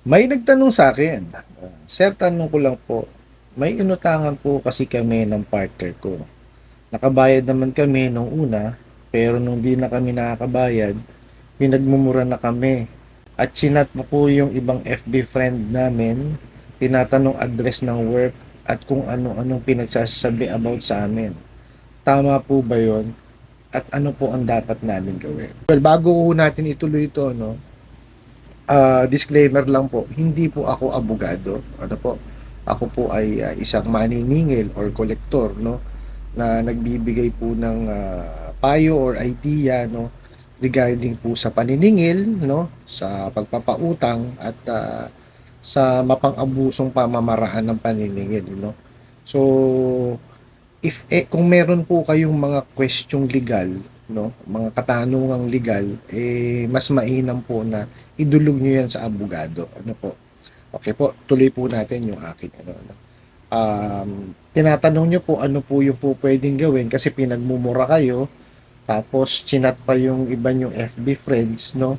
May nagtanong sa akin, Sir, tanong ko lang po, may inutangan po kasi kami ng partner ko. Nakabayad naman kami nung una, pero nung di na kami nakakabayad, pinagmumura na kami. At chinat mo po yung ibang FB friend namin, tinatanong address ng work at kung ano-anong pinagsasabi about sa amin. Tama po ba yon? At ano po ang dapat namin gawin? Well, bago ko natin ituloy ito, no, Ah, disclaimer lang po, hindi po ako abogado. Ano po? Ako po ay ah, isang maniningil or kolektor, no? Na nagbibigay po ng ah, payo or idea, no? Regarding po sa paniningil, no? Sa pagpapautang at ah, sa mapang-abusong pamamaraan ng paniningil, no? So, if eh, kung meron po kayong mga questioning legal, no, mga katanungang legal, eh mas mainam po na idulog nyo yan sa abogado. Ano po? Okay po, tuloy po natin yung akin ano, ano. Um, tinatanong nyo po ano po yung po pwedeng gawin kasi pinagmumura kayo tapos chinat pa yung iba yung FB friends no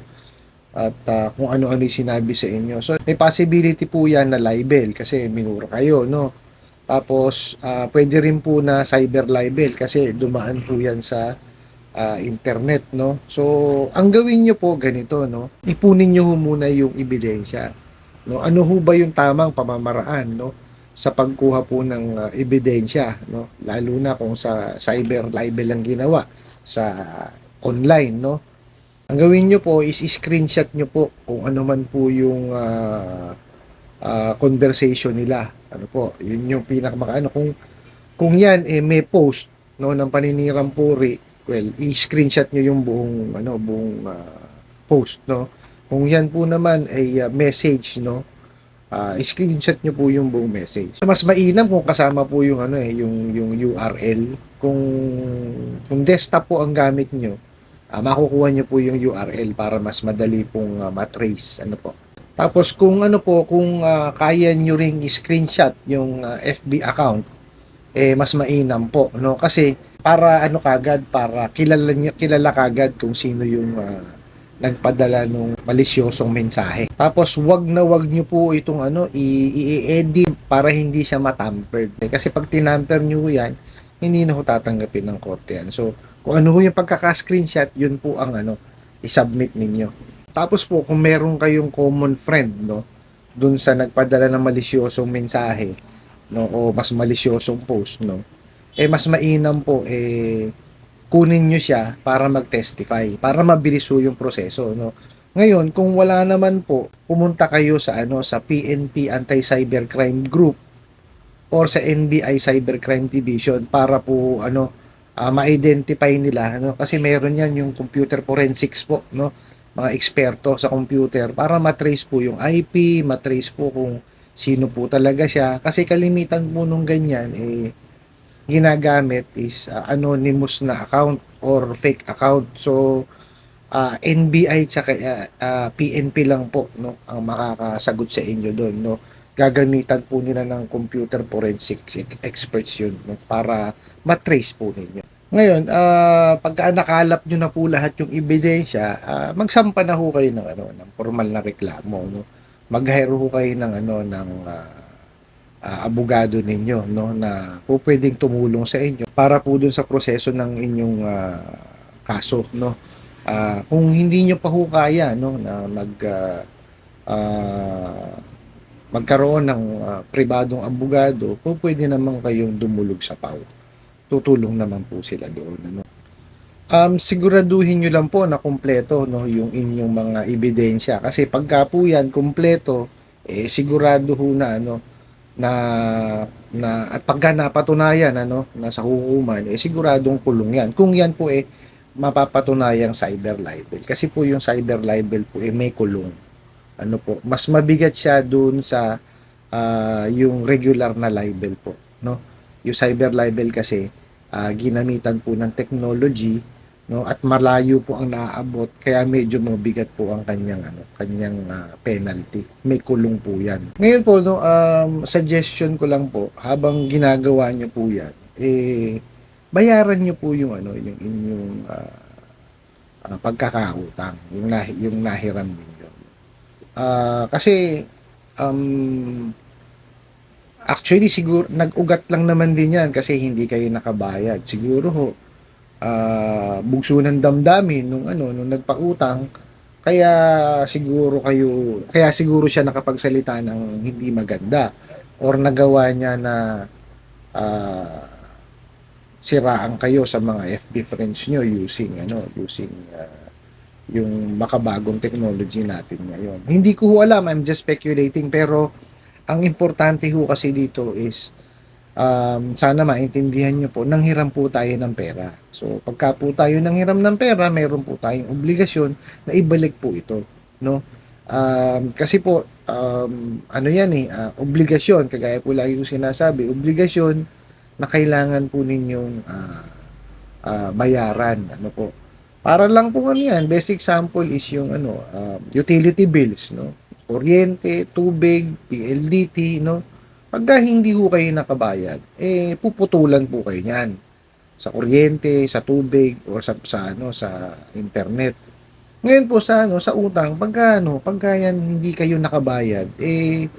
at ah, kung ano-ano yung sinabi sa inyo. So may possibility po yan na libel kasi minura kayo no. Tapos ah, pwede rin po na cyber libel kasi dumaan po yan sa ah, internet, no? So, ang gawin nyo po ganito, no? Ipunin nyo muna yung ebidensya. No? Ano ho ba yung tamang pamamaraan, no? Sa pagkuha po ng ah, ebidensya, no? Lalo na kung sa cyber libel ang ginawa sa online, no? Ang gawin nyo po is screenshot nyo po kung ano man po yung ah, ah, conversation nila. Ano po, yun yung pinakamakaano. Kung, kung yan, eh, may post, no, ng paninirang puri, well, i-screenshot nyo yung buong ano, buong ah, post, no. Kung yan po naman ay ah, message, no, ah, i-screenshot nyo po yung buong message. Mas mainam kung kasama po yung ano eh, yung yung URL. Kung kung desktop po ang gamit nyo, ah, makukuha nyo po yung URL para mas madali pong ah, matrace, ano po. Tapos kung ano po, kung ah, kaya nyo ring i-screenshot yung ah, FB account, eh mas mainam po, no? Kasi para ano kagad para kilala niyo kilala kagad kung sino yung ah, nagpadala nung malisyosong mensahe. Tapos wag na wag niyo po itong ano i-edit para hindi siya matampered. Eh, Kasi pag tinamper niyo yan, hindi na ho tatanggapin ng korte yan. So, kung ano ho yung pagkaka-screenshot, yun po ang ano i-submit ninyo. Tapos po kung meron kayong common friend, no, dun sa nagpadala ng malisyosong mensahe, no, o mas malisyosong post, no, eh mas mainam po eh kunin nyo siya para mag-testify, para mabilis yung proseso, no. Ngayon, kung wala naman po, pumunta kayo sa ano sa PNP Anti-Cybercrime Group or sa NBI Cybercrime Division para po ano ah, ma-identify nila ano kasi meron yan yung computer forensics po no? Mga eksperto sa computer para matrace po yung IP, matrace po kung sino po talaga siya kasi kalimitan po nung ganyan eh ginagamit is uh, anonymous na account or fake account. So, uh, NBI tsaka uh, uh, PNP lang po no ang makakasagot sa inyo doon no. Gagamitan po nila ng computer forensics experts yun no, para matrace po ninyo. Ngayon, uh, pagka nakalap nyo na po lahat yung ebidensya, uh, magsampa na ho kayo ng ano ng formal na reklamo no. Mag-hire ho kayo ng ano ng uh, ah, abogado ninyo no na po pwedeng tumulong sa inyo para po dun sa proseso ng inyong ah, kaso no? Ah, kung hindi nyo pa ho kaya no na mag ah, ah, magkaroon ng ah, pribadong abogado po pwede naman kayong dumulog sa PAW tutulong naman po sila doon ano Um, siguraduhin nyo lang po na kumpleto no, yung inyong mga ebidensya. Kasi pagka po yan kumpleto, eh, sigurado ho na ano, na na at pagka napatunayan ano nasa hukuman eh siguradong kulong yan. Kung yan po eh mapapatunayang cyber libel. Kasi po yung cyber libel po eh may kulong. Ano po mas mabigat siya dun sa ah, yung regular na libel po no? Yung cyber libel kasi ah, ginamitan po ng technology no? At malayo po ang naaabot kaya medyo mabigat po ang kanyang ano kanyang ah, penalty. May kulong po yan. Ngayon po no um, suggestion ko lang po habang ginagawa niyo po yan eh bayaran niyo po yung ano yung inyong ah, ah, pagkakautang yung nahi, yung nahiram ninyo. Ah, kasi Um, actually, siguro, nag-ugat lang naman din yan kasi hindi kayo nakabayad. Siguro ho, ah, bugso ng damdamin nung ano, nung nagpautang, kaya siguro kayo, kaya siguro siya nakapagsalita ng hindi maganda or nagawa niya na ah, siraan kayo sa mga FB friends nyo using ano, using ah, yung makabagong technology natin ngayon. Hindi ko ho alam, I'm just speculating pero ang importante ho kasi dito is um, sana maintindihan nyo po, nanghiram po tayo ng pera. So, pagka po tayo nanghiram ng pera, mayroon po tayong obligasyon na ibalik po ito. No? Um, kasi po, um, ano yan eh, ah, obligasyon, kagaya po lagi ko sinasabi, obligasyon na kailangan po ninyong ah, ah, bayaran. Ano po? Para lang po ano yan, best example is yung ano, ah, utility bills, no? Kuryente, tubig, PLDT, no? Pagka hindi ho kayo nakabayad, eh puputulan po kayo niyan sa kuryente, sa tubig o sa sa ano sa internet. Ngayon po sa ano sa utang, pagka ano, pagka yan hindi kayo nakabayad, eh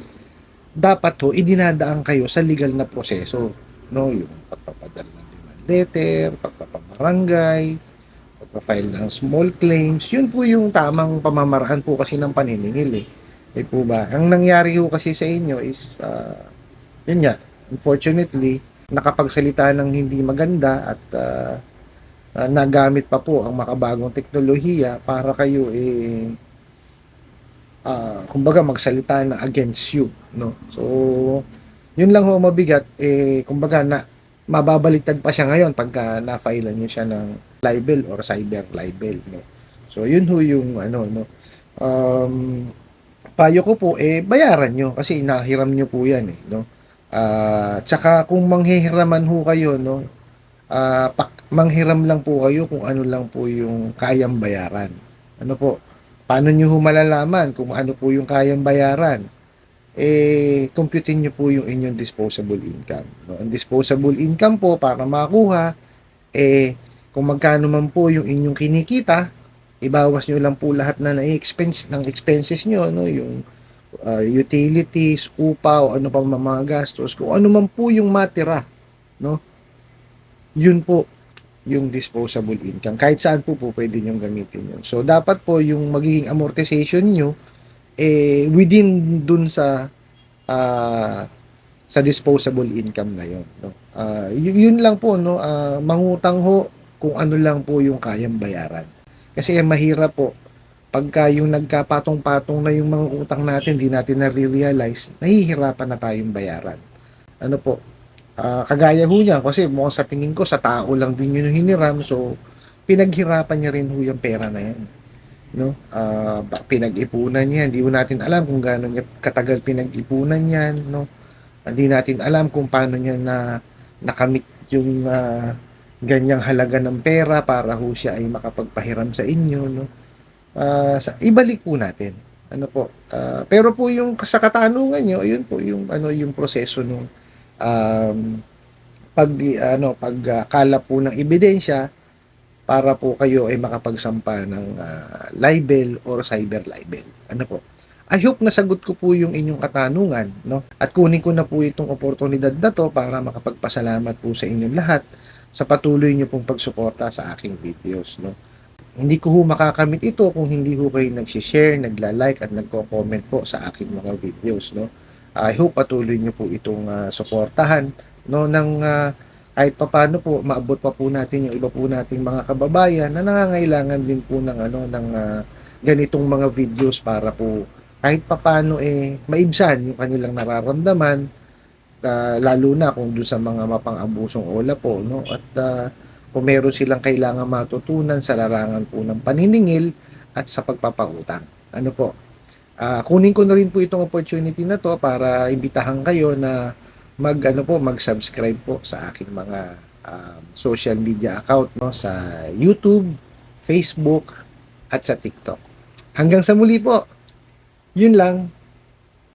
dapat ho idinadaan kayo sa legal na proseso, no? Yung pagpapadala ng demand letter, pagpapabarangay, pagpa-file ng small claims, yun po yung tamang pamamaraan po kasi ng paniningil eh. Eh po ba? Ang nangyari ho kasi sa inyo is ah, yun nga, unfortunately, nakapagsalita ng hindi maganda at ah, ah, nagamit pa po ang makabagong teknolohiya para kayo eh ah, kumbaga magsalita na against you, no? So, yun lang ho mabigat eh kumbaga na mababaliktad pa siya ngayon pagka na-file niyo siya ng libel or cyber libel, no? So, yun ho yung ano, no? Um, payo ko po eh bayaran nyo kasi inahiram nyo po yan eh, no? Ah, tsaka kung manghihiraman ho kayo, no? Ah, pak- manghiram lang po kayo kung ano lang po yung kayang bayaran. Ano po? Paano nyo ho malalaman kung ano po yung kayang bayaran? Eh, computein nyo po yung inyong disposable income. No? Ang disposable income po para makuha, eh, kung magkano man po yung inyong kinikita, ibawas nyo lang po lahat na na-expense ng expenses nyo, no? Yung uh, utilities, upa, o ano pang mga gastos, kung ano man po yung matira, no? Yun po yung disposable income. Kahit saan po po pwede nyo gamitin yun. So, dapat po yung magiging amortization nyo, eh, within dun sa ah, sa disposable income na yun. No? Y- yun lang po, no? Ah, mangutang ho kung ano lang po yung kayang bayaran. Kasi eh, mahirap po, pagka yung nagkapatong-patong na yung mga utang natin, di natin na-realize, nahihirapan na tayong bayaran. Ano po, ah, kagaya ho niya, kasi mukhang sa tingin ko, sa tao lang din yun yung hiniram, so pinaghirapan niya rin ho yung pera na yan. No? Ba- pinag-ipunan niya, hindi ho natin alam kung gaano niya katagal pinag-ipunan yan, no? Hindi natin alam kung paano niya na nakamit yung ah, ganyang halaga ng pera para ho siya ay makapagpahiram sa inyo, no? Ah, sa, ibalik po natin. Ano po? ah, pero po yung sa katanungan nyo, yun po yung ano yung proseso nung um, pag ano pagkala po ng ebidensya para po kayo ay makapagsampa ng ah, libel or cyber libel. Ano po? I hope nasagot ko po yung inyong katanungan, no? At kunin ko na po itong oportunidad na to para makapagpasalamat po sa inyong lahat sa patuloy niyo pong pagsuporta sa aking videos, no? Hindi ko ho makakamit ito kung hindi ho kayo nag-share, nagla-like at nagko-comment po sa aking mga videos, no? I hope patuloy niyo po itong ah, suportahan, no, ng ah, kahit papaano po maabot pa po natin yung iba po nating mga kababayan na nangangailangan din po ng ano ng ah, ganitong mga videos para po kahit papaano eh maibsan yung kanilang nararamdaman ah, lalo na kung doon sa mga mapang-abusong ola po no at ah, kung meron silang kailangan matutunan sa larangan po ng paniningil at sa pagpapautang. Ano po? Ah, kunin ko na rin po itong opportunity na to para imbitahan kayo na mag ano po mag-subscribe po sa aking mga um, social media account no sa YouTube, Facebook at sa TikTok. Hanggang sa muli po. Yun lang.